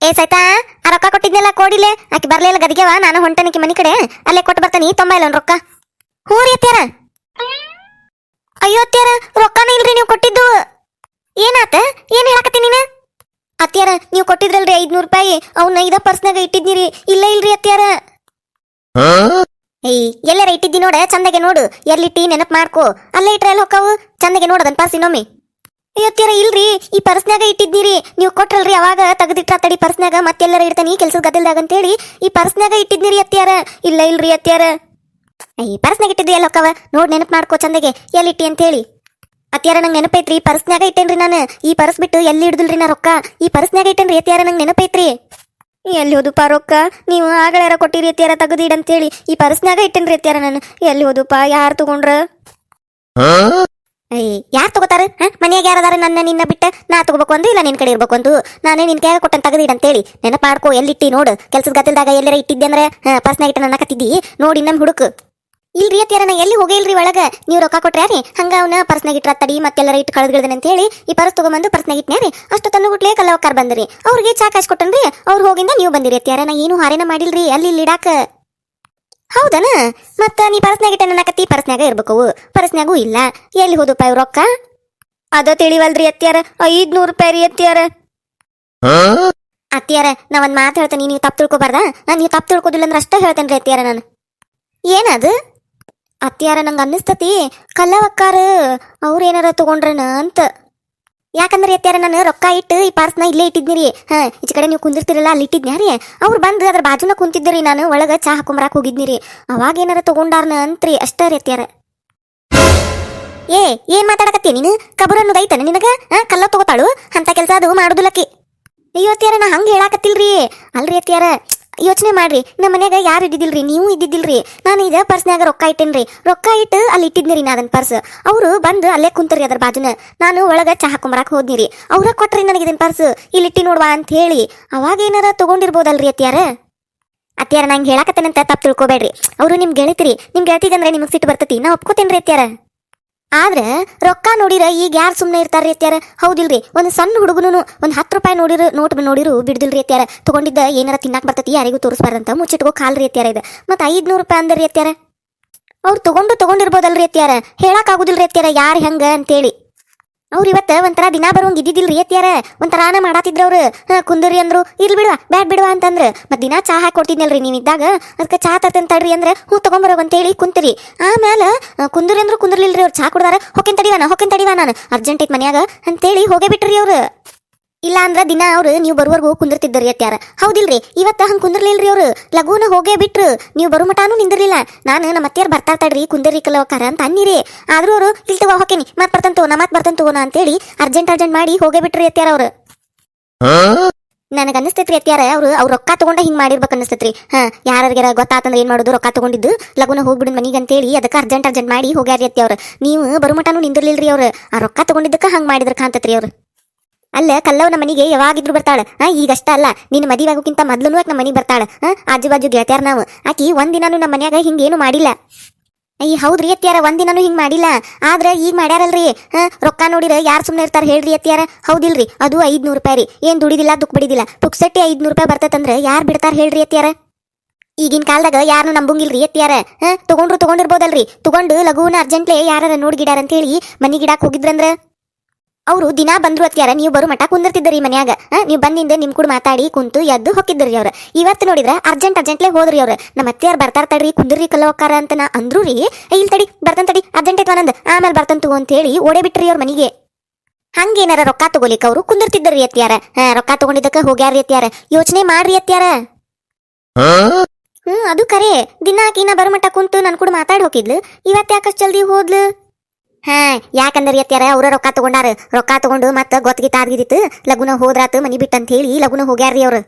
ಏ ಸೈತಾ ಆ ರೊಕ್ಕ ಕೊಟ್ಟಿದ್ನೆಲ್ಲ ಕೊಡಿಲೆ. ಆಕಿ ಬರ್ಲಿಲ್ಲ ಗದಿಗೆವ ನಾನು ಹೊಂಟನಿಕಿ ಮನಿ ಕಡೆ. ಅಲ್ಲೇ ಕೊಟ್ಟು ಬರ್ತಾನಿ ತೊಂಬ ಇಲ್ಲ ರೊಕ್ಕ. ಹ್ಞೂ ರೀ ಅತ್ಯಾರ ಅಯ್ಯೋ ಅತ್ಯಾರ ರೊಕ್ಕನೇ ಇಲ್ರಿ ನೀವು ಕೊಟ್ಟಿದ್ದು. ಏನಾತ? ಏನ್ ಹೇಳಕತ್ತಿ ನೀನು? ಅತ್ಯಾರ ನೀವು ಕೊಟ್ಟಿದ್ರಲ್ರಿ ಐದ್ನೂರು ರೂಪಾಯಿ. ಅವನ್ನ ಇದ ಪರ್ಸ್ನಾಗ ಇಟ್ಟಿದ್ನಿರಿ ಇಲ್ಲ ಇಲ್ರಿ ಅತ್ಯಾರ ಏಯ್ ಎಲ್ಲಾರ ಇಟ್ಟಿದ್ದಿ ನೋಡ ಚಂದಗೆ ನೋಡು. ಎಲ್ಲಿಟ್ಟಿ ನೆನಪು ಮಾಡ್ಕೋ. ಅಲ್ಲೇ ಇಟ್ರೆ ಎಲ್ಲ ಹೊಕ್ಕವು? ಚಂದಗೆ ನೋಡದನ್ ಪಾಸಿ ಇನ್ನೊಮ್ಮೆ. ಅಯ್ಯೋತ್ತೀರ ಇಲ್ರಿ. ಈ ಪರ್ಸ್ನಾಗ ಇಟ್ಟಿದ್ದೀರಿ. ನೀವು ಕೊಟ್ರಲ್ರಿ, ಅವಾಗ ತೆಗೆದಿಟ್ರ ತಡಿ ಪರ್ಸ್ನಾಗ ಮತ್ತೆಲ್ಲರ ಇಡ್ತಾನೆ. ಕೆಲ್ಸದ ಗದ್ದಲ್ದಾಗ ಅಂತೇಳಿ ಈ ಪರ್ಸ್ನಾಗ ಇಟ್ಟಿದ್ದೀರಿ ಅತ್ಯಾರ ಇಲ್ಲ, ಇಲ್ರಿ ಅತ್ಯಾರ ಈ ಪರ್ಸ್ನಾಗ ಇಟ್ಟಿದ್ರಿ ಎಲ್ಲ ಹೊಕ್ಕವ ನೋಡಿ ನೆನಪು ಮಾಡ್ಕೋ ಚಂದಗೆ. ಎಲ್ಲಿಟ್ಟಿ ಅಂತೇಳಿ. ಅತ್ಯಾರ ನಂಗೆ ನೆನಪೈತ್ರಿ. ಪರ್ಸ್ನಾಗ ಇಟ್ಟೇನ್ರಿ ನಾನು. ಈ ಪರ್ಸ್ ಬಿಟ್ಟು ಎಲ್ಲಿ ಹಿಡ್ದಿಲ್ರಿ ನಾ ರೊಕ್ಕ? ಈ ಪರ್ಸ್ನಾಗ ಇಟ್ಟೇನ್ರಿ ಅತ್ಯಾರ ನಂಗೆ ನೆನಪೈತ್ರಿ. ಎಲ್ಲಿ ಹೋದುಪ್ಪ ರೊಕ್ಕ? ನೀವು ಆಗಳಾರ ಕೊಟ್ಟಿರಿ ಅತ್ಯಾರ ಅಂತೇಳಿ ಈ ಪರ್ಸ್ನಾಗ ಇಟ್ಟೇನ್ರಿ ಅತ್ಯಾರ ನಾನು. ಎಲ್ಲಿ ಹೋದುಪ್ಪ ಯಾರು ತಗೊಂಡ್ರ? ಯಾರು ತಗೋತಾರೆ? ಮನೆಯಾಗ ಯಾರದಾರ ನನ್ನ ನಿನ್ನ ಬಿಟ್ಟ? ನಾ ತಗೋಬೇಕು ಅಂದ್ರೆ ಇಲ್ಲ ನಿನ್ ಕಡೆ ಇರ್ಬೇಕು ಅಂದು? ನಾನೇ ನಿನ್ ಕೈಯಾಗ ಕೊಟ್ಟನ್ ತೆಗೆದಿಡ ಅಂತೇಳಿ ನೆನಪು ಮಾಡ್ಕೋ ಎಲ್ಲಿಟ್ಟಿ ನೋಡು. ಕೆಲಸದ ಗದ್ದಲ್ದಾಗ ಎಲ್ಲರ ಇಟ್ಟಿದ್ದೆ ಅಂದ್ರೆ ಪರ್ಸ್ನಾಗ ಇಟ್ಟ ನನ್ನ ಕತ್ತಿದ್ದಿ ನೋಡಿ ನಮ್ಮ ಹುಡುಕು. ಇಲ್ರಿ ಅತ್ಯಾರ ನಾ ಎಲ್ಲಿ ಹೋಗಿಲ್ರಿ ಒಳಗ? ನೀವು ರೊಕ್ಕ ರೀ ಹಂಗ ಅವನ ಪರ್ಸ್ನಾಗ ಇಟ್ರ ತಡಿ ಮತ್ತೆಲ್ಲರ ಇಟ್ಟು ಕಳೆದ್ಗಿಳ್ದನ ಅಂತ ಹೇಳಿ ಈ ಪರ್ಸ್ ತಗೊಂಬಂದು ಪರ್ಸ್ನಾಗ ರೀ ಅಷ್ಟು ತಂದು ಗುಟ್ಲೆ ಕಲ್ಲವಕ್ಕಾರ ಬಂದ್ರಿ. ಅವ್ರಿಗೆ ಚಾ ಕಾಸು ಕೊಟ್ಟನ್ರಿ. ಅವ್ರು ಹೋಗಿಂದ ನೀವು ಬಂದಿರಿ ಅತ್ಯಾರ ನಾ ಏನು ಹಾರೇನ ಮಾಡಿಲ್ರಿ? ಅಲ್ಲಿ ಇಡಾಕ. ಹೌದನ? ಮತ್ತ ನೀ ಪರ್ಸ್ನಾಗ ಇಟ್ಟ ನನ್ನ ಕತ್ತಿ ಪರ್ಸ್ನಾಗ ಇರ್ಬೇಕು ಪರ್ಸ್ನಾಗೂ ಇಲ್ಲ. ಎಲ್ಲಿ ಹೋದಪ್ಪ ಇವ್ ರೊಕ್ಕ? ಅದ ತಿಳಿವಲ್ರಿ ಅತ್ಯಾರ ಐದ್ನೂರು ರೂಪಾಯಿ ರೀ ಅತ್ತಿಯಾರ. ಅತ್ತಿಯಾರ ನಾ ಒಂದ್ ಮಾತು ಹೇಳ್ತೇನೆ ನೀವು ತಪ್ಪು ತಿಳ್ಕೊಬಾರ್ದ? ನಾನು ನೀವು ತಪ್ಪು ತಿಳ್ಕೊದಿಲ್ಲ ಅಂದ್ರೆ ಅಷ್ಟೇ ಹೇಳ್ತೇನೆ ರೀ ಅತ್ತಿಯಾರ ನಾನು. ಏನದು? ಅತ್ತಿಯಾರ ನಂಗೆ ಅನ್ನಿಸ್ತತಿ ಕಲ್ಲವಕ್ಕಾರ ಅವ್ರು ಏನಾರ ತಗೊಂಡ್ರನ ಅಂತ. ಯಾಕಂದ್ರೆ ಎತ್ತಾರ ನಾನು ರೊಕ್ಕ ಇಟ್ಟು ಈ ಪಾರ್ಸ್ನ ಇಲ್ಲೇ ಇಟ್ಟಿದ್ನಿ ಹಾ ಈಚೆ ಕಡೆ ನೀವು ಕುಂದಿರ್ತಿರಲ್ಲ, ಅಲ್ಲಿ ಇಟ್ಟಿದ್ನ್ಯಾ ರೀ? ಅವ್ರು ಬಂದು ಅದ್ರ ಬಾಜುನ ಕುಂತಿದ್ದೆ ರೀ ನಾನು, ಒಳಗೆ ಚಾ ಹಾಕೊಂಬರಾಕ್ ಹೋಗಿದ್ನಿ ರೀ. ಅವಾಗ ಏನಾರ ತಗೊಂಡಾರ್ನ ಅಂತ್ರಿ ಅಷ್ಟೇ ರೀ ಅತ್ಯಾರ ಏ, ಏನ್ ಮಾತಾಡಕತ್ತಿ ನೀನು? ಕಬರ್ ಅನ್ನೋದು ಐತನ ನಿನಗ? ಆ ಕಲ್ಲ ತಗೋತಾಳು? ಅಂತ ಕೆಲಸ ಅದು ಮಾಡುದಿಲ್ಲಕಿ. ಅಯ್ಯೋ ಅತ್ತಿಯಾರ ನಾ ಹಂಗೆ ಹೇಳಾಕತ್ತಿಲ್ರಿ. ಅಲ್ರಿ ಅತ್ಯಾರ ಯೋಚನೆ ಮಾಡ್ರಿ. ನಮ್ಮ ಮನ್ಯಾಗ ಯಾರು ಇದ್ದಿದ್ದಿಲ್ರಿ? ನೀವು ಇದ್ದಿದ್ದಿಲ್ರಿ. ನಾನು ಇದ ಪರ್ಸ್ನ್ಯಾಗ ರೊಕ್ಕ ಇಟ್ಟೇನ್ರಿ. ರೊಕ್ಕ ಇಟ್ಟು ಅಲ್ಲಿ ಇಟ್ಟಿದ್ನಿ ರೀ ನಾ ಅದನ್ನ ಪರ್ಸ್ ಅವರು ಬಂದು ಅಲ್ಲೇ ಕುಂತರಿ ಅದ್ರ ಬಾಜುನ. ನಾನು ಒಳಗೆ ಚಹಾ ಹಾಕೊಂಬರಾಕ್ ಹೋದ್ನಿ ರೀ ಅವ್ರ ಕೊಟ್ರಿ ನನಗೆ ಇದನ್ನ ಪರ್ಸ್ ಇಲ್ಲಿ ಇಟ್ಟಿ ನೋಡ್ವಾ ಅಂತ ಹೇಳಿ. ಅವಾಗ ಏನಾರ ತಗೊಂಡಿರ್ಬೋದಲ್ರಿ ಅತ್ಯಾರ ಅತ್ಯಾರ ನಂಗೆ ಹೇಳಕತ್ತೇನಂತ ತಪ್ಪು ತಿಳ್ಕೊಬೇಡ್ರಿ. ಅವರು ನಿಮ್ ಗೆಳತಿರಿ. ನಿಮ್ ಗೆಳತಿಗಂದ್ರೆ ನಿಮಗೆ ಸಿಟ್ಟು ಬರ್ತತಿ. ನಾ ಒಪ್ಕೋತೇನ್ರಿ ಅತ್ಯಾರ ಆದ್ರೆ ರೊಕ್ಕ ನೋಡಿರ ಈಗ ಯಾರು ಸುಮ್ಮನೆ ಇರ್ತಾರ್ರಿ ಅತ್ಯಾರ ಹೌದಿಲ್ರಿ, ಒಂದು ಸಣ್ಣ ಹುಡುಗನು ಒಂದು ಹತ್ತು ರೂಪಾಯಿ ನೋಡಿರು, ನೋಟ್ ನೋಡಿರು ಬಿಡ್ದಿಲ್ರಿ ಅತ್ಯಾರ ತಗೊಂಡಿದ್ದ ಏನಾರ ತಿನ್ನಾಕ ಬರ್ತೈತಿ ಯಾರಿಗೂ ತೋರಿಸ್ಬಾರ್ದಂತ ಮುಚ್ಚಿಟ್ಕೋ ಕಾಲ್ರಿ ಅತ್ಯಾರ ಇದು. ಮತ್ತೆ ಐದ್ನೂರು ರೂಪಾಯಿ ಅಂದ್ರಿ ಅತ್ಯಾರ ಅವ್ರು ತಗೊಂಡು ತಗೊಂಡಿರ್ಬೋದಲ್ರಿ ಅತ್ಯಾರ ಹೇಳಕ್ ಆಗುದಿಲ್ರಿ ಅತ್ಯಾರ ಯಾರು ಹೆಂಗ ಅಂತೇಳಿ. ಅವ್ರು ಇವತ್ತ ಒಂಥರ ದಿನ ಬರುವಂಗ ಇದ್ದಿದ್ದಿಲ್ಲ ರೀ ಅತ್ಯಾರ ಒಂಥರಾನ ಮಾಡಾತಿದ್ರು ಅವ್ರು. ಹಾ, ಕುಂದರಿ ಅಂದ್ರು. ಇರ್ಲಿ ಬಿಡುವ, ಬ್ಯಾಡ್ ಬಿಡುವ ಅಂತಂದ್ರೆ. ಮತ್ತೆ ದಿನ ಚಾ ಹಾಕಿ ಕೊಡ್ತಿದ್ನಲ್ರಿ ನೀವು ಇದ್ದಾಗ. ಅದಕ್ಕೆ ಚಾ ತರ್ತೇನೆ ತಡ್ರಿ ಅಂದ್ರೆ ಹ್ಞೂ ಅಂತ ಅಂತೇಳಿ ಕುಂತಿರಿ. ಆಮೇಲೆ ಕುಂದ್ರಿ ಅಂದ್ರು ಕುಂದ್ರಲಿಲ್ರಿ ಅವ್ರು. ಚಾ ಕುಡ್ದಾರ, ಹೊಕ್ಕೇನ್ ತಡಿವ ನಾ ತಡಿವಾ ತಡಿವ ನಾನು. ಅರ್ಜೆಂಟ್ ಐತ್ ಮನ್ಯಾಗ ಅಂತೇಳಿ ಹೋಗೇ ಬಿಟ್ರಿ ಅವ್ರು. ಇಲ್ಲ ಅಂದ್ರ ದಿನ ಅವ್ರು ನೀವು ಬರುವರ್ಗು ಕುಂದಿರ್ತಿದ್ದರಿ ಅತ್ಯಾರ ಹೌದಿಲ್ರಿ, ಇವತ್ತ ಹಂಗ್ ಕುಂದ್ರಲಿಲ್ರಿ ಅವ್ರು. ಲಗೂನ ಹೋಗೇ ಬಿಟ್ರು. ನೀವು ಬರು ಮಟಾನು ನಿಂದಿರ್ಲಿಲ್ಲ. ನಾನು ನಮ್ಮ ಅತ್ತೆಯರು ಬರ್ತಾ ತಡ್ರಿ ಕುಂದರಿ ಕಲವಕಾರ ಅಂತ ಅನ್ನಿರಿ. ಆದ್ರೂ ಅವರು ಇಲ್ಲಿ ತಗೋ ಮತ್ತೆ ಮತ್ ಬರ್ತಂತ ತಗೋ, ನಾ ಮತ್ ಬರ್ತಂತ ತಗೋನ ಅಂತೇಳಿ ಅರ್ಜೆಂಟ್ ಅರ್ಜೆಂಟ್ ಮಾಡಿ ಹೋಗೇ ಬಿಟ್ರಿ ಅತ್ಯಾರ ಅವರು. ನನಗೆ ಅನಿಸ್ತೈತ್ರಿ ಅತ್ಯಾರ ಅವರು, ಅವ್ರು ರೊಕ್ಕ ತಗೊಂಡ ಹಿಂಗೆ ಮಾಡಿರ್ಬೇಕು ಅನಿಸ್ತೈತ್ರಿ ಹಾ ಯಾರ್ಯಾರ ಗೊತ್ತಾತಂದ್ರೆ ಏನು ಮಾಡೋದು, ರೊಕ್ಕ ತಗೊಂಡಿದ್ದು ಲಗುನ ಹೋಗ್ಬಿಡು ಮನೆಗೆ ಅಂತೇಳಿ ಅದಕ್ಕೆ ಅರ್ಜೆಂಟ್ ಅರ್ಜೆಂಟ್ ಮಾಡಿ ಹೋಗ್ಯಾರಿ ಅತ್ತಿ ಅವ್ರು ನೀವು ಬರುಮಟನು ನಿಂದಿರ್ಲಿಲ್ರಿ ಅವ್ರು. ಆ ರೊಕ್ಕ ತಗೊಂಡಿದ್ದಕ್ಕೆ ಹಂಗ್ ಮಾಡಿದ್ರ ಕಾಂತತ್ರಿ ಅವ್ರು. ಅಲ್ಲ ಕಲ್ಲವ್ ನಮ್ಮ ಮನೆಗೆ ಯಾವಾಗಿದ್ರು ಬರ್ತಾಳ. ಈಗಷ್ಟ ಅಲ್ಲ, ನಿನ್ನ ಮದುವೆ ಆಗೋಕ್ಕಿಂತ ಮೊದ್ಲು ನಮ್ಮ ಮನೆಗೆ ಬರ್ತಾಳ. ಆಜು ಬಾಜು ಗೆಳತ್ಯಾರ ನಾವು. ಆಕಿ ಒಂದಿನಾನು ನಮ್ಮ ಮನ್ಯಾಗ ಹಿಂಗೇನು ಮಾಡಿಲ್ಲ. ಅಯ್ಯ ಹೌದ್ರಿ ಅತ್ತಿಯಾರ, ಒಂದಿನಾನು ಹಿಂಗ್ ಮಾಡಿಲ್ಲ. ಆದ್ರೆ ಈಗ ಮಾಡ್ಯಾರಲ್ರಿ. ಹಾ ರೊಕ್ಕ ನೋಡಿರ ಯಾರು ಸುಮ್ಮನೆ ಇರ್ತಾರ ಹೇಳ್ರಿ ಅತ್ತಿಯಾರ. ಹೌದಿಲ್ರಿ, ಅದು ಐದ್ನೂರು ರೂಪಾಯಿ ರೀ. ಏನ್ ದುಡಿದಿಲ್ಲ, ದುಃಖ ಬಿಡಿದಿಲ್ಲ. ಪುಕ್ಸಟ್ಟಿ ಐದ್ನೂರು ರೂಪಾಯಿ ಬರ್ತದಂದ್ರೆ ಯಾರು ಬಿಡ್ತಾರ ಹೇಳ್ರಿ ಅತ್ತಿಯಾರ. ಈಗಿನ ಕಾಲದಾಗ ಯಾರನ್ನೂ ನಂಬಂಗಿಲ್ರಿ ಅತ್ಯಾರ ಹಾ ತೊಗೊಂಡ್ರು ತಗೊಂಡಿರ್ಬೋದಲ್ರಿ. ತಗೊಂಡು ಲಘುನ ಅರ್ಜೆಂಟ್ಲೆ ಯಾರ ಹೇಳಿ ಅಂತೇಳಿ ಗಿಡಕ್ಕೆ ಹೋಗಿದ್ರಂದ್ರ. ಅವರು ದಿನಾ ಬಂದ್ರು ಅತ್ಯಾರ ನೀವು ಬರು ಮಠ ಕುಂದಿರ್ತಿದ್ದರಿ ಮನ್ಯಾಗ. ನೀವು ಬಂದಿಂದ ನಿಮ್ ಕೂಡ ಮಾತಾಡಿ ಕುಂತು ಎದ್ದು ಹೊಕ್ಕಿದ್ರಿ ಅವ್ರ. ಇವತ್ತು ನೋಡಿದ್ರ ಅರ್ಜೆಂಟ್ ಅರ್ಜೆಂಟ್ಲೆ ಹೋದ್ರಿ ಅವ್ರ. ನಮ್ಮ ಅತ್ತೆಯಾರ್ ಬರ್ತಾರ ತಡ್ರಿ, ಕುಂದಿರ್ರಿ ಕಲೋಕಾರ ಅಂತ ನಾ ಅಂದ್ರು ರೀ. ಇಲ್ ತಡಿ, ಬರ್ತನ್ ತಡಿ, ಅರ್ಜೆಂಟ್ ಐತ್ ಒಂದ್ ಆಮೇಲೆ ಬರ್ತಂತು ಅಂತ ಹೇಳಿ ಓಡೇ ಬಿಟ್ರಿ ಅವ್ರ ಮನಿಗೆ. ಹಂಗೇನಾರ ರೊಕ್ಕ ತಗೋಲಿಕ್ಕೆ ಅವ್ರು ಕುಂದಿರ್ತಿದ್ದರಿ ಅತ್ಯಾರ ರೊಕ್ಕ ತಗೊಂಡಿದ್ದಕ್ಕ ಹೋಗ್ಯಾರ್ರಿ ಅತ್ಯಾರ ಯೋಚನೆ ಮಾಡ್ರಿ ಅತ್ಯಾರ ಹ್ಮ್, ಅದು ಕರೆ. ದಿನ ಆಕಿನ ಬರಮಟ್ಟ ಕುಂತು ನನ್ ಕೂಡ ಮಾತಾಡಿ ಹೋಗಿದ್ಲು ಇವತ್ತೆ ಯಾಕಷ್ಟು ಜಲ್ದಿ ಹೋದ್ಲು? ಹಾ, ಯಾಕಂದ್ರೆ ಎತ್ತಾರ ಅವ್ರ ರೊಕ್ಕ ತಗೊಂಡಾರ. ರೊಕ್ಕ ತಗೊಂಡು ಮತ್ತೆ ಗೊತ್ತಗಿತ್ತ ಆಗಿದಿತ್ತು ಲಗುನ ಹೋದ್ರಾತು ಮನಿ ಬಿಟ್ಟಂತ ಹೇಳಿ ಲಗುನ ಹೋಗ್ಯಾರ್ರಿ ಅವ್ರು.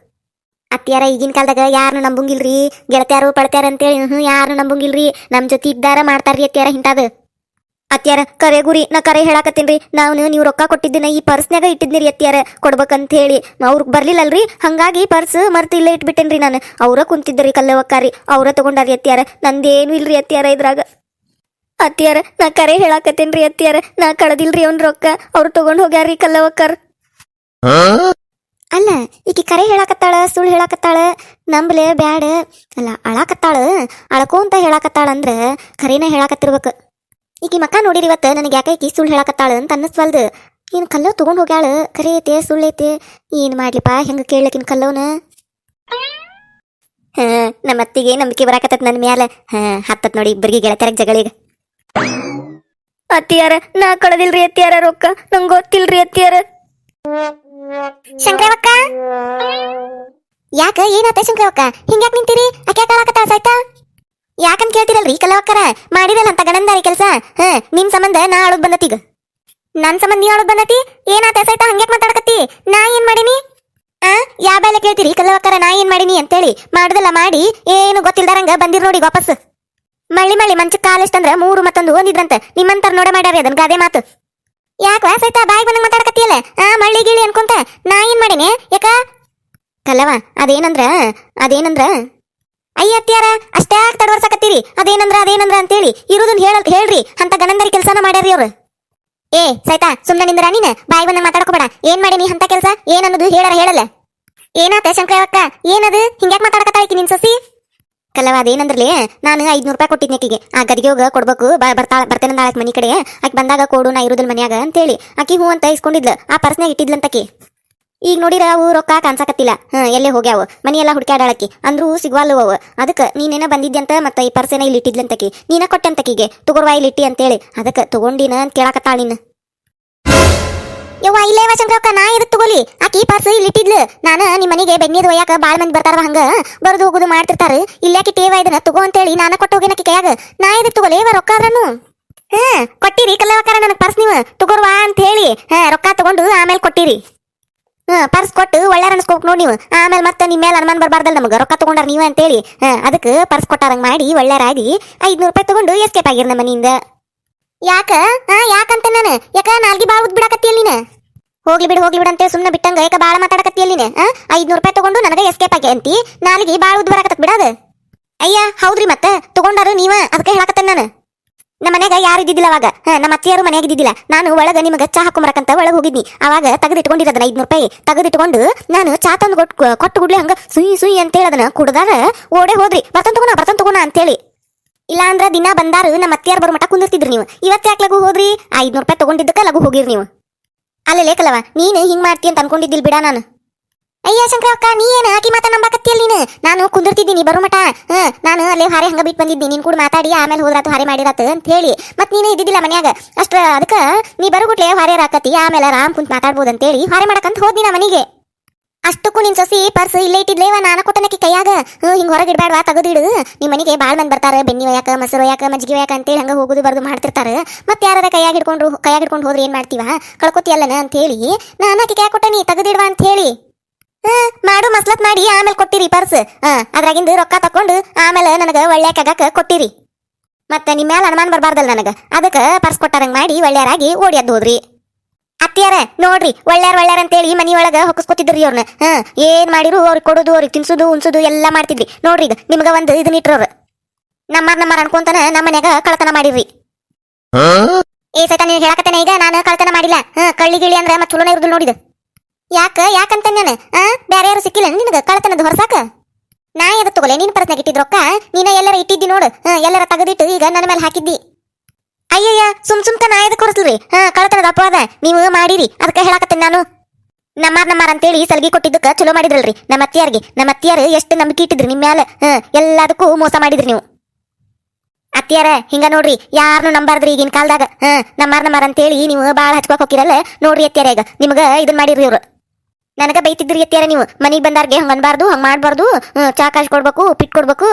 ಅತ್ಯಾರ ಈಗಿನ ಕಾಲದಾಗ ಯಾರು ನಂಬಂಗಿಲ್ರಿ? ಗೆಳತ್ಯಾರು, ಪಳ್ತ್ಯಾರ ಅಂತೇಳಿ ಹ್ಞೂ ಯಾರು ನಂಬಂಗಿಲ್ರಿ? ನಮ್ಮ ಜೊತೆ ಇದ್ದಾರ ಮಾಡ್ತಾರ್ರಿ ಅತ್ಯಾರ ಹಿಂತಾದ. ಅತ್ಯಾರ ಕರೆ ಗುರಿ, ನಾ ಕರೆ ಹೇಳಾಕತ್ತೀನ್ರಿ ನಾನು ನೀವು ರೊಕ್ಕ ಕೊಟ್ಟಿದ್ದನ್ನ ಈ ಪರ್ಸ್ನಾಗ ಇಟ್ಟಿದ್ನಿರಿ ಅತ್ಯಾರ ಕೊಡ್ಬೇಕಂತ ಹೇಳಿ ಅವ್ರಿಗೆ ಬರ್ಲಿಲ್ಲಲ್ರಿ? ಹಂಗಾಗಿ ಪರ್ಸ್ ಮರ್ತು ಇಲ್ಲೇ ಇಟ್ಬಿಟ್ಟೇನ್ರಿ ನಾನು. ಅವ್ರ ಕುಂತಿದ್ದರಿ ಕಲ್ಲವಕ್ಕಾರಿ. ಅವ್ರ ತಗೊಂಡಾರಿ ಅತ್ಯಾರ ನಂದೇನು ಇಲ್ರಿ ಅತ್ಯಾರ ಇದ್ರಾಗ. ಅತ್ಯಾರ ನಾ ಕರೆ ಹೇಳಾಕತ್ತೇನ್ರಿ ಅತ್ತಿಯಾರ, ನಾ ಕಳದಿಲ್ರಿ ಅವ್ನ ರೊಕ್ಕ, ಅವ್ರು ತಗೊಂಡ್ ಹೋಗ್ಯಾರ್ರಿ ಕಲ್ಲವಕ್ಕರ್. ಅಲ್ಲ, ಈಕಿ ಕರೆ ಹೇಳಾಕತ್ತಾಳ, ಸುಳ್ಳು ಹೇಳಾಕತ್ತಾಳ, ನಂಬಲೆ ಬ್ಯಾಡ, ಅಲ್ಲ, ಅಳಾಕತ್ತಾಳ ಅಳ್ಕೊಂತ ಹೇಳಾಕತ್ತಾಳ ಅಂದ್ರ ಕರೆನ ಹೇಳಾಕತ್ತಿರ್ಬೇಕು. ಈಕಿ ಮಕ್ಕ ನೋಡಿರಿ ಇವತ್ತು, ನನಗೆ ಯಾಕೆ ಈಕಿ ಸುಳ್ಳು ಹೇಳಾಕತ್ತಾಳ ಅಂತ ಅನ್ನಿಸ್ವಲ್ದು. ಏನು ಕಲ್ಲೋ ತಗೊಂಡ್ ಹೋಗ್ಯಾಳ ಕರೆ ಐತೆ ಸುಳ್ಳು ಐತೆ ಏನು ಮಾಡ್ಲಿಪ್ಪ, ಹೆಂಗ ಕೇಳಕಿನ ಕಲ್ಲೋನ? ಹಾಂ ನಮ್ಮ ಅತ್ತಿಗೆ ನಂಬಿಕೆ ಬರಾಕತ್ತದ ನನ್ನ ಮ್ಯಾಲ. ಹಾಂ, ಹತ್ತತ್ ನೋಡಿ ಇಬ್ಬರಿಗೆ ಗೆಳತ್ಯಾರ ಜಗಳಿಗ. ಅತ್ತಿಯಾರ, ನಾ ಕಳದಿಲ್ರಿ ಅತ್ತಿಯಾರ ರೊಕ್ಕ. ನಂಗೆ ಗೊತ್ತಿಲ್ರಿ ಅತ್ತಿಯಾರ. ಶಂಕರವಕ್ಕ? ಯಾಕ, ಏನಾತ ಶಂಕರವಕ್ಕ? ಹಿಂಗ್ಯಾಕ್ ನಿಂತೀರಿ? ಅಕ್ಯಾ ಆಳಕತ್ತಾಳ ಸಾಯ್ತಾ ಯಾಕಂತ ಕೇಳ್ತಿರಲ್ರಿ ಕಲವಕ್ಕರ? ಮಾಡಿದಲ್ಲ ಅಂತ ಗಣಂದಾರಿ ಕೆಲಸ. ಹ, ನಿಮ್ ಸಂಬಂಧ ನಾ ಆಳೋದ್ ಬಂದತೀಗ ನನ್ ಸಂಬಂಧ ನೀ ಬಂದತಿ? ಏನಾತ ಸೈತ ಹಂಗ್ಯಾಕ್ ಮಾತಾಡಕತ್ತಿ? ನಾ ಏನ್ ಮಾಡೀನಿ? ಆ, ಯಾ ಕೇಳ್ತೀರಿ ಕಲ್ಲವಕ್ಕರ ನಾ ಏನ್ ಮಾಡೀನಿ ಅಂತೇಳಿ? ಮಾಡುದಲ್ಲ ಮಾಡಿ, ಏನು ಗೊತ್ತಿಲ್ದಾರಂಗ ಬಂದಿರ್ ನೋಡಿ ವಾಪಸ್. ಮಳ್ಳಿ ಮಳ್ಳಿ ಮಂಚ ಕಾಲೆಷ್ಟಂದ್ರ ಮೂರು ಮತ್ತೊಂದು ಓದಿದ್ರಂತ ನಿಮ್ಮಂತಾರ ನೋಡ ಮಾಡ್ಯಾರಿ ಅದನ್ ಗಾದೆ ಮಾತು. ಯಾಕ ಸೈತ ಬಾಯ್ ಬಂದಂಗ ಮಾತಾಡಕತ್ತಿಯಲ್ಲ? ಆ, ಮಳ್ಳಿ ಗಿಳಿ ಅನ್ಕೊಂತ. ನಾ ಏನ್ ಮಾಡೀನಿ? ಯಾಕ? ಕಲ್ಲವ ಅದೇನಂದ್ರ ಅದೇನಂದ್ರ? ಅಯ್ಯ ಅತ್ತಿಯಾರ, ಅಷ್ಟೇ ತಡವರ್ಸಕತ್ತೀರಿ. ಅದೇನಂದ್ರ ಅದೇನಂದ್ರ ಅಂತೇಳಿ ಇರೋದನ್ನ ಹೇಳ, ಹೇಳ್ರಿ. ಅಂತ ಗಣಂದರಿ ಕೆಲಸನ ಮಾಡ್ಯಾರಿ ಅವ್ರು. ಏ ಸೈತಾ ಸುಮ್ಮನೆ ನಿಂದ್ರ ನೀನ್? ಬಾಯ್ ಬಂದಂಗ ಮಾತಾಡ್ಕೋಬೇಡ. ಏನ್ ಮಾಡೀನಿ ಅಂತ ಕೆಲಸ? ಏನನ್ನೋದು ಹೇಳಾರ ಹೇಳಲ್ಲ. ಏನಾತ ಶಂಕರವಕ್ಕ ಏನದು? ಹಿಂಗ್ಯಾಕ್ ಮಾತಾಡಕತ್ತಾಳಕಿ ನಿನ್ ಸಸಿ? ಕಲ್ಲವ ಅದೇನಂದ್ರಲಿ ನಾನು ಐದ್ನೂರು ರೂಪಾಯಿ ಕೊಟ್ಟಿದ್ನಿ ಆಕಿಗೆ. ಆ ಗದಿಗೆ ಹೋಗ, ಕೊಡ್ಬೇಕು ಬರ್ತಾಳ, ಬರ್ತೇನೆ ಆಕೆ ಮನಿ ಕಡೆ. ಆಕೆ ಬಂದಾಗ ಕೊಡು, ನಾ ಇರೋದಿಲ್ಲ ಮನ್ಯಾಗ ಅಂತೇಳಿ. ಆಕಿ ಹೂ ಅಂತ ಇಸ್ಕೊಂಡಿದ್ಲು. ಆ ಪರ್ಸ್ನಾಗ ಇಟ್ಟಿದ್ಲಂತಕಿ ಈಗ ನೋಡಿರ, ಅವು ರೊಕ್ಕ ಕಾಣ್ಸಾಕತ್ತಿಲ್ಲ. ಹ್ಮ್ ಎಲ್ಲೇ ಹೋಗ್ಯಾವ. ಮನಿ ಎಲ್ಲ ಹುಡ್ಕ್ಯಾಡಾಳಕಿ ಅಂದ್ರು ಸಿಗ್ವಾಲು ಅವು. ಅದಕ್ಕೆ, ನೀನೇನ ಬಂದಿದ್ಯಂತ ಮತ್ತೆ ಈ ಪರ್ಸೇನ ಇಲ್ಲಿ ಇಟ್ಟಿದ್ಲಂತಕಿ ನೀನ ಕೊಟ್ಟಂತಕಿಗೆ ತಗೋರ್ವಾ ಇಲ್ಲಿ ಇಟ್ಟಿ ಅಂತೇಳಿ. ಅದಕ್ಕೆ ತಗೊಂಡಿನ ಅಂತ ಕೇಳಕತ್ತಾಳ ನೀನು. ಯವ್ವ, ಇಲ್ಲೇ ಶಂಕರಕ್ಕ ನಾ ತಗೋಲಿ ಆಕಿ ಪರ್ಸ್ ಇಲ್ಲಿ ಇಟ್ಟಿದ್ಲು ನಾನು ನಿಮ್ಮ ಮನೆಗೆ ಬೆಣ್ಣೀದ್ ಒಯ್ಯಾಕ ಬಾಳ್ ಮಂದಿ ಬರ್ತಾರ ಹಂಗ. ಬರ್ದು ಹೋಗುದು ಮಾಡ್ತಿರ್ತಾರ. ಇಲ್ಲಾಕಿ ಟೇವ ಇದನ್ನ ತಗೋ ಅಂತೇಳಿ ನಾನು ಕೊಟ್ಟು ಹೋಗಿನಕಿ ಕೈಯಾಗ. ನಾ ಎದಕ್ ತಗೋಲಿ? ಇವ ರೊಕ್ಕ ಅದ್ರನು ಹಾ, ಕೊಟ್ಟಿರಿ ಕಲ್ಲವಕಾರ ನನಗೆ ಪರ್ಸ್ ನೀವು. ತಗೋರ್ವಾ ಅಂತ ಹೇಳಿ ಹಾ, ರೊಕ್ಕ ತಗೊಂಡು ಆಮೇಲೆ ಕೊಟ್ಟಿರಿ. ಹಾ ಪರ್ಸ್ ಕೊಟ್ಟು ಒಳ್ಳೆ ಅನ್ಸ್ಕೋಕ್ ನೋಡಿ ನೀವು. ಆಮೇಲೆ ಮತ್ತೆ ನಿಮ್ಮ ಮೇಲೆ ಅನುಮಾನ ಬರಬಾರ್ದಲ್ಲ ನಮಗೆ. ರೊಕ್ಕ ತಗೊಂಡಾರ ನೀವ ಅಂತೇಳಿ. ಹಾಂ, ಅದಕ್ಕೆ ಪರ್ಸ್ ಕೊಟ್ಟಾರಂಗ್ ಮಾಡಿ ಒಳ್ಳೆರಾಗಿ ಐದ್ನೂರು ರೂಪಾಯಿ ತಗೊಂಡು ಎಸ್ಕೇಪ್ ಆಗಿರ್ ನಮ್ಮ ಮನೆಯಿಂದ. ಯಾಕ? ಹಾ, ಯಾಕಂತ ನಾನು? ಯಾಕ ನಾಲ್ಗಿ ಭಾಳ ಉದ್ ಬಿಡಾಕತ್ತಿಯಲ್ಲ ನೀನು? ಹೋಗ್ಲಿ ಬಿಡು ಹೋಗ್ಲಿ ಬಿಡು ಅಂತ ಸುಮ್ಮನೆ ಬಿಟ್ಟಂಗ ಯಾಕ ಬಾಳ ಮಾತಾಡಕತ್ತಿಯಲ್ಲಿನೇ ಐದ್ನೂರು ರೂಪಾಯಿ ತಗೊಂಡು ನನಗೆ ಎಸ್ಕೇಪ್ ಆಗಿ ಅಂತಿ. ನಾಲಿಗೆ ಬಾಳ ಉದ್ ಬಿಡ ಬಿಡಾದ ಅಯ್ಯ, ಹೌದ್ರಿ ಮತ್ತೆ, ತಗೊಂಡಾರು ನೀವ, ಅದಕ್ಕೆ ಹೇಳಕತ್ತೇನೆ ನಾನು. ನಮ್ಮ ಮನೆಯಾಗ ಯಾರು ಇದ್ದಿದ್ದಿಲ್ಲ ಅವಾಗ ನಮ್ಮ ಅತ್ತಿಯಾರು ಮನ್ಯಾಗ ಇದ್ದಿದ್ದಿಲ್ಲ. ನಾನು ಒಳಗೆ ನಿಮಗೆ ಚಾ ಹಾಕೊಂಬರಕಂತ ಒಳಗೆ ಹೋಗಿದ್ನಿ. ಅವಾಗ ತೆಗೆದಿಟ್ಕೊಂಡಿರೋದನ್ನ ಐದ್ನೂರು ರೂಪಾಯಿ ತೆಗೆದಿಟ್ಕೊಂಡು ನಾನು ಚಾ ತಂದು ಕೊಟ್ಟು ಕೊಟ್ಟು ಗುಡ್ಲಿ ಹಂಗ ಸುಯಿ ಸುಯಿ ಅಂತೇಳಿ ಅದನ್ನ ಕುಡ್ದಾಗ ಓಡೆ ಹೋದ್ರಿ. ಬರ್ತನ್ ತಗೋಣ ಬರ್ತನ್ ತಗೋಣ ಅಂತೇಳಿ. ಇಲ್ಲ ಅಂದ್ರ ದಿನ ಬಂದಾರು ನಮ್ಮ ಅತ್ತಿಯಾರ್ ಬರೋ ಮಟ್ಟ ಕುಂದಿರ್ತಿದ್ರಿ ನೀವು. ಇವತ್ತು ಯಾಕೆ ಲಘು ಹೋದ್ರಿ? ಐದ್ನೂರು ರೂಪಾಯಿ ತಗೊಂಡಿದ್ದಕ್ಕೆ ಲಘು ಹೋಗಿರಿ ನೀವು. ಅಲ್ಲೇ ಲೇಕಲವ ನೀನು ಹಿಂಗ್ ಮಾಡ್ತಿ ಅಂತ ಅನ್ಕೊಂಡಿದ್ದಿಲ್ ಬಿಡ ನಾನು. ಅಯ್ಯ ಶಂಕರಕ್ಕ ನೀ ಏನ ಹಾಕಿ ಮಾತ ನಂಬಾಕತ್ತಿಯಲ್ಲ ನೀನು? ನಾನು ಕುಂದಿರ್ತಿದ್ದೀನಿ, ಬರೋ ಮಠ. ಹ, ನಾನು ಅಲ್ಲೇ ಹಾರೆ ಹಂಗ ಬಿಟ್ಟು ಬಂದಿದ್ದೀನಿ ನೀನ್ ಕೂಡ ಮಾತಾಡಿ, ಆಮೇಲೆ ಹೋದ್ರಾತು ಹಾರೆ ಮಾಡಿರತ್ತ ಅಂತ ಹೇಳಿ. ಮತ್ ನೀನು ಇದ್ದಿದ್ದಿಲ್ಲ ಮನ್ಯಾಗ. ಅಷ್ಟ ಅದಕ್ಕ, ನೀ ಬರೋಗುಟ್ಲೆ ಹಾರೆ ರಾಕತಿ ಆಮೇಲೆ ರಾಮ್ ಕುಂತ್ ಮಾತಾಡ್ಬೋದು ಅಂತೇಳಿ ಹಾರೆ ಮಾಡಕಂತ ಹೋದ್ನಿ ನಾ ಮನಿಗೆ. ಅಷ್ಟಕ್ಕೂ ನಿನ್ ಸೊಸಿ ಪರ್ಸ್ ಇಲ್ಲೇ ಇಟ್ಟಿದ್ಲೇವ ನಾನು ಕೊಟ್ಟನಕ್ಕೆ ಕೈಯಾಗ. ಹಿಂಗ ಹೊರಗೆ ಇಡ್ಬೇಡ್ವಾ ತೆಗೆದಿಡು. ನಿಮ್ಮ ಮನೆಗೆ ಬಾಳ್ ಮಂದಿ ಬರ್ತಾರೆ, ಬೆನ್ನಿ ಒಯ್ಯಾಕ, ಮೊಸರು ಒಯ್ಯಾಕ, ಮಜ್ಜಿಗೆ ಒಯ್ಯಾಕ ಅಂತೇಳಿ ಹಂಗ ಹೋಗುದು ಬರ್ದು ಮಾಡ್ತಿರ್ತಾರೆ. ಮತ್ತೆ ಯಾರ ಕೈಯಾಗ ಹಿಡ್ಕೊಂಡ್ರು, ಕೈಯಾಗ ಹಿಡ್ಕೊಂಡು ಹೋದ್ರೆ ಏನ್ ಮಾಡ್ತೀವ? ಕಳ್ಕೊತಿಯಲ್ಲನ ಅಂತ ಹೇಳಿ ನಾನು ಆಕಿ ಕೈ ಕೊಟ್ಟನಿ, ತೆಗೆದಿಡ್ವಾ ಅಂತ ಹೇಳಿ ಮಾಡು, ಮಸ್ಲತ್ ಮಾಡಿ, ಆಮೇಲೆ ಕೊಟ್ಟಿರಿ ಪರ್ಸ್. ಅದ್ರಾಗಿಂದ ರೊಕ್ಕ ತಕೊಂಡು ಆಮೇಲೆ ನನಗ ಒಳ್ಳೆಕಾಗಕ ಕೊಟ್ಟಿರಿ. ಮತ್ತೆ ನಿಮ್ಮ ಮ್ಯಾಲ ಅನುಮಾನ ಬರಬಾರ್ದಲ್ಲ ನನಗ. ಅದಕ್ಕೆ ಪರ್ಸ್ ಕೊಟ್ಟಾರಂಗ್ ಮಾಡಿ, ಒಳ್ಳೆಯರಾಗಿ ಓಡಿಯದ್ದು ಹೋದ್ರಿ. ಅತ್ತಿಯಾರ ನೋಡ್ರಿ ಒಳ್ಳೆಯರ್ ಒಳ್ಳೆಯರ್ ಅಂತೇಳಿ ಈ ಒಳಗ ಹೊಕ್ಕಸ್ಕೊತಿದ್ರಿ ಅವ್ರನ್ನ ಹಾ ಏನ್ ಮಾಡಿರು ಅವ್ರಿಗೆ ಕೊಡೋದು ಅವ್ರಿಗೆ ತಿನ್ಸುದು ಉಣ್ಸುದು ಎಲ್ಲ ಮಾಡ್ತಿದ್ರಿ ನೋಡ್ರಿ ಈಗ ನಿಮ್ಗ ಒಂದು ಇದನ್ನ ಇಟ್ರವ್ರು ನಮ್ಮರ್ ನಮ್ಮರ್ ಅನ್ಕೊಂತಾನ ನಮ್ಮ ಮನ್ಯಾಗ ಕಳ್ತನ ಮಾಡಿರ್ರಿ. ಏ ಸೈತ ನೀನ್ ಹೇಳಕತ್ತೇನೆ ಈಗ ನಾನು ಕಳ್ತನ ಮಾಡಿಲ್ಲ. ಹಾ ಕಳ್ಳಿ ಗಿಳಿ ಅಂದ್ರೆ ಮತ್ತೆ ಚಲೋನೇ ಇರುದಿಲ್ಲ ನೋಡಿದ ಯಾಕ ಯಾಕಂತ ನಾನು? ಆ ಬೇರೆ ಯಾರು ಸಿಕ್ಕಿಲ್ಲ ನಿನಗ ಕಳ್ತನದ ಹೊರಸಾಕ? ನಾ ಎದ ತಗೋಲೆ? ನೀನ್ ಪರ್ಸ್ನಾಗ ಇಟ್ಟಿದ್ ರೊಕ್ಕ? ನೀನ ಎಲ್ಲರ ಇಟ್ಟಿದ್ದಿ ನೋಡು. ಹಾ ಎಲ್ಲರ ತೆಗೆದಿಟ್ಟು ಈಗ ನನ್ನ ಮೇಲೆ ಹಾಕಿದ್ದಿ. ಅಯ್ಯಯ್ಯ, ಸುಮ್ ಸುಮ್ಕ ನಾ ಎದಕ್ ಕೊಡಿಸ್ಲ್ರಿ ಹಾ ಕಳ್ತನದ ಅಪವಾದ. ನೀವು ಮಾಡಿರಿ, ಅದಕ್ಕೆ ಹೇಳಾಕತ್ತೇನೆ ನಾನು. ನಮ್ಮಾರ್ ನಮ್ಮಾರ್ ಅಂತೇಳಿ ಸಲಗಿ ಕೊಟ್ಟಿದ್ದಕ್ಕೆ ಚಲೋ ಮಾಡಿದ್ರಲ್ರಿ. ನಮ್ಮ ಅತ್ತಿಯಾರ್ಗೆ. ನಮ್ಮ ಅತ್ತಿಯಾರು ಎಷ್ಟು ನಂಬಿಕೆ ಇಟ್ಟಿದ್ರು ನಿಮ್ಮ ಮ್ಯಾಲ. ಹಾ, ಎಲ್ಲದಕ್ಕೂ ಮೋಸ ಮಾಡಿದ್ರಿ ನೀವು. ಅತ್ತಿಯಾರ, ಹಿಂಗ ನೋಡ್ರಿ ಯಾರನ್ನು ನಂಬಾರ್ದ್ರಿ ಈಗಿನ ಕಾಲದಾಗ. ಹಾ, ನಮ್ಮಾರ್ ನಮ್ಮಾರ್ ಅಂತೇಳಿ ನೀವು ಬಾಳ ಹಚ್ಕೋಕ್ ಹೋಗಿರಲ್ಲ ನೋಡ್ರಿ ಅತ್ತಿಯಾರ ಈಗ ನಿಮಗ ಇದನ್ ಮಾಡಿರ್ರಿ ಇವ್ರು. ನನಗ ಬೈತಿದ್ರಿ ಎತ್ತಿಯಾರ ನೀವು? ಮನೆಗೆ ಬಂದಾರ್ಗೆ ಹಂಗ ಅನ್ಬಾರ್ದು, ಹಂಗ ಮಾಡ್ಬಾರ್ದು ಚಾ ಕಾಶ್ ಕೊಡ್ಬೇಕು ಉಪ್ಪಿಟ್ಟು ಕೊಡ್ಬೇಕು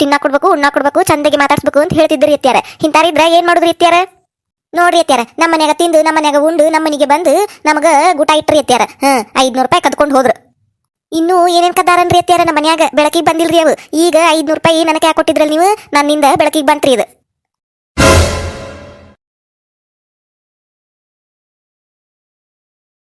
ತಿನ್ನಾ ಕೊಡ್ಬೇಕು, ಉಣ್ಣಾ ಕೊಡ್ಬೇಕು, ಚಂದಗೆ ಮಾತಾಡ್ಸ್ಬೇಕು ಅಂತ ಹೇಳ್ತಿದ್ರಿ ಎತ್ತಿಯಾರ. ಇಂತಾರಿದ್ರ ಏನ್ ಮಾಡುದ್ರಿ ಎತ್ತಿಯಾರ? ನೋಡ್ರಿ ಎತ್ತಿಯಾರ ನಮ್ಮ ಮನ್ಯಾಗ ತಿಂದು ನಮ್ಮ ಮನ್ಯಾಗ ಉಂಡು ನಮ್ಮ ಮನೆಗೆ ಬಂದು ನಮಗ ಗುಟ ಇಟ್ರಿ ಎತ್ತಿಯಾರ. ಐದ್ನೂರು ರೂಪಾಯಿ ಕದ್ಕೊಂಡು ಹೋದ್ರು. ಇನ್ನು ಏನೇನ್ ಕದಾರನ್ರಿ ಎತ್ತಿಯಾರ ನಮ್ಮ ಮನ್ಯಾಗ? ಬೆಳಕಿಗೆ ಬಂದಿಲ್ರಿ ಅವು. ಈಗ ಐದ್ನೂರು ರೂಪಾಯಿ ನನಗೆ ಯಾಕೆ ಕೊಟ್ಟಿದ್ರಲ್ಲ ನೀವು? ನನ್ನಿಂದ ಬೆಳಕಿಗೆ ಬಂತ್ರಿ ಇದು.